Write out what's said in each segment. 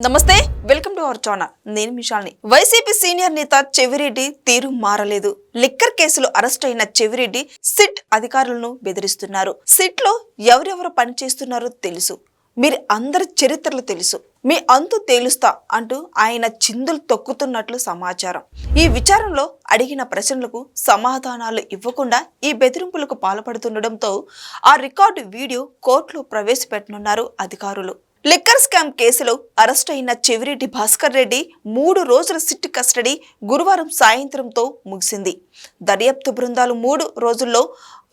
నమస్తే welcome to our channel. నేను మిషాల్ని YCP senior నేత చెవిరెడ్డి తీరు మారలేదు. లిక్కర్ కేసులో అరెస్ట్ అయిన చెవిరెడ్డి సిట్ అధికారులను బెదిరిస్తున్నారు. సిట్లో ఎవరెవరు పనిచేస్తున్నారో తెలుసు. మీరు అందరి చరిత్రలు తెలుసు. మీ అంతు తేలుస్తా అంటూ ఆయన చిందులు తొక్కుతున్నట్లు సమాచారం. ఈ విచారణలో అడిగిన ప్రశ్నలకు సమాధానాలు ఇవ్వకుండా ఈ బెదిరింపులకు పాల్పడుతుండటంతో ఆ రికార్డు వీడియో కోర్టులో ప్రవేశపెట్టనున్నారు అధికారులు. లిక్కర్ స్కామ్ కేసులో అరెస్ట్ అయిన చెవిరెడ్డి భాస్కర్ రెడ్డి మూడు రోజుల సిట్ కస్టడీ గురువారం సాయంత్రంతో ముగిసింది. దర్యాప్తు బృందాలు మూడు రోజుల్లో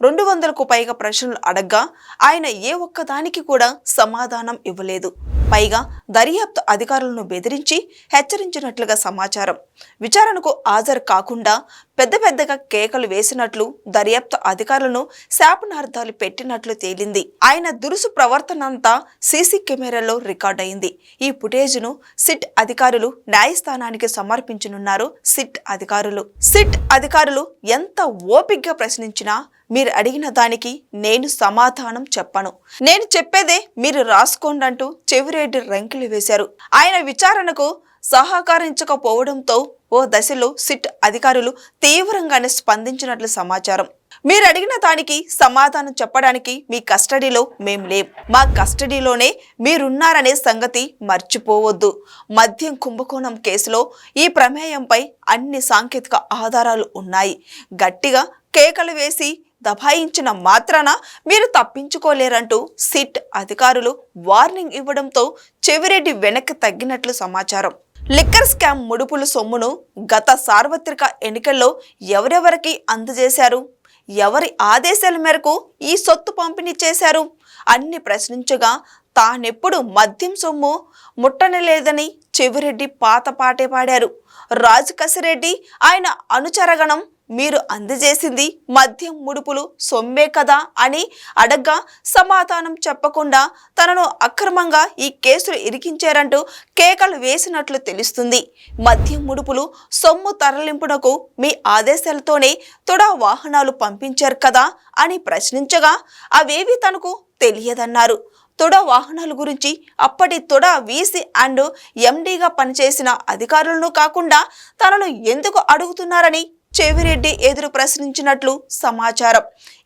రెండు వందలకు పైగా ప్రశ్నలు అడగ్గా ఆయన ఏ ఒక్కదానికి కూడా సమాధానం ఇవ్వలేదు. పైగా దర్యాప్తు అధికారులను బెదిరించి హెచ్చరించినట్లుగా సమాచారం. విచారణకు హాజరు కాకుండా పెద్ద పెద్దగా కేకలు వేసినట్లు దర్యాప్తు అధికారులను శాపనార్థాలు పెట్టినట్లు తేలింది. ఆయన దురుసు ప్రవర్తన అంతా సీసీ కెమెరాలో రికార్డయింది. ఈ ఫుటేజ్ను సిట్ అధికారులు న్యాయస్థానానికి సమర్పించనున్నారు సిట్ అధికారులు. సిట్ అధికారులు ఎంత ఓపిగ్గా ప్రశ్నించినా మీరు అడిగిన దానికి నేను సమాధానం చెప్పను. నేను చెప్పేదే మీరు రాసుకోండి అంటూ చెవిరెడ్డి రంకిలు వేశారు. ఆయన విచారణకు సహకరించకపోవడంతో ఓ దశలో సిట్ అధికారులు తీవ్రంగానే స్పందించినట్లు సమాచారం. మీరు అడిగిన దానికి సమాధానం చెప్పడానికి మీ కస్టడీలో మేం లేం. మా కస్టడీలోనే మీరున్నారనే సంగతి మర్చిపోవద్దు. మద్యం కుంభకోణం కేసులో ఈ ప్రమేయంపై అన్ని సాంకేతిక ఆధారాలు ఉన్నాయి. గట్టిగా కేకలు వేసి దబాయించిన మాత్రాన మీరు తప్పించుకోలేరంటూ సిట్ అధికారులు వార్నింగ్ ఇవ్వడంతో చెవిరెడ్డి వెనక్కి తగ్గినట్లు సమాచారం. లిక్కర్ స్కామ్ ముడుపుల సొమ్మును గత సార్వత్రిక ఎన్నికల్లో ఎవరెవరికి అందజేశారు? ఎవరి ఆదేశాల మేరకు ఈ సొత్తు పంపిణీ చేశారు? అన్ని ప్రశ్నించగా తానెప్పుడు మద్యం సొమ్ము ముట్టనలేదని చెవిరెడ్డి పాత పాటే పాడారు. రాజు కసిరెడ్డి ఆయన అనుచరగణం మీరు అందజేసింది మద్యం ముడుపులు సొమ్మే కదా అని అడగ్గా సమాధానం చెప్పకుండా తనను అక్రమంగా ఈ కేసులు ఇరికించారంటూ కేకలు వేసినట్లు తెలుస్తుంది. మద్యం ముడుపులు సొమ్ము తరలింపునకు మీ ఆదేశాలతోనే తొడా వాహనాలు పంపించారు కదా అని ప్రశ్నించగా అవేవి తనకు తెలియదన్నారు. తొడ వాహనాల గురించి అప్పటి తొడ వీసీ అండ్ ఎండీగా పనిచేసిన అధికారులను కాకుండా తనను ఎందుకు అడుగుతున్నారని చెవిరెడ్డి ఎదురు ప్రశ్నించినట్లు సమాచారం.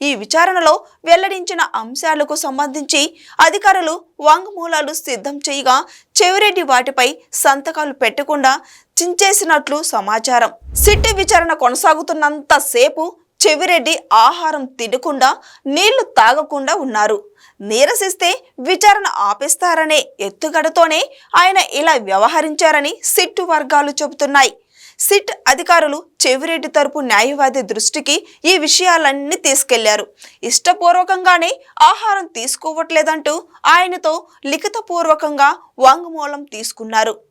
ఈ విచారణలో వెల్లడించిన అంశాలకు సంబంధించి అధికారులు వాంగ్మూలాలు సిద్ధం చేయగా చెవిరెడ్డి వాటిపై సంతకాలు పెట్టకుండా చించేసినట్లు సమాచారం. సిట్టి విచారణ కొనసాగుతున్నంతసేపు చెవిరెడ్డి ఆహారం తినకుండా నీళ్ళు తాగకుండా ఉన్నారు. నీరసిస్తే విచారణ ఆపేస్తారనే ఎత్తుగడతోనే ఆయన ఇలా వ్యవహరించారని సిట్టు వర్గాలు చెబుతున్నాయి. సిట్ అధికారులు చెవిరెడ్డి తరపు న్యాయవాది దృష్టికి ఈ విషయాలన్నీ తీసుకెళ్ళారు. ఇష్టపూర్వకంగానే ఆహారం తీసుకోవట్లేదంటూ ఆయనతో లిఖితపూర్వకంగా వాంగ్మూలం తీసుకున్నారు.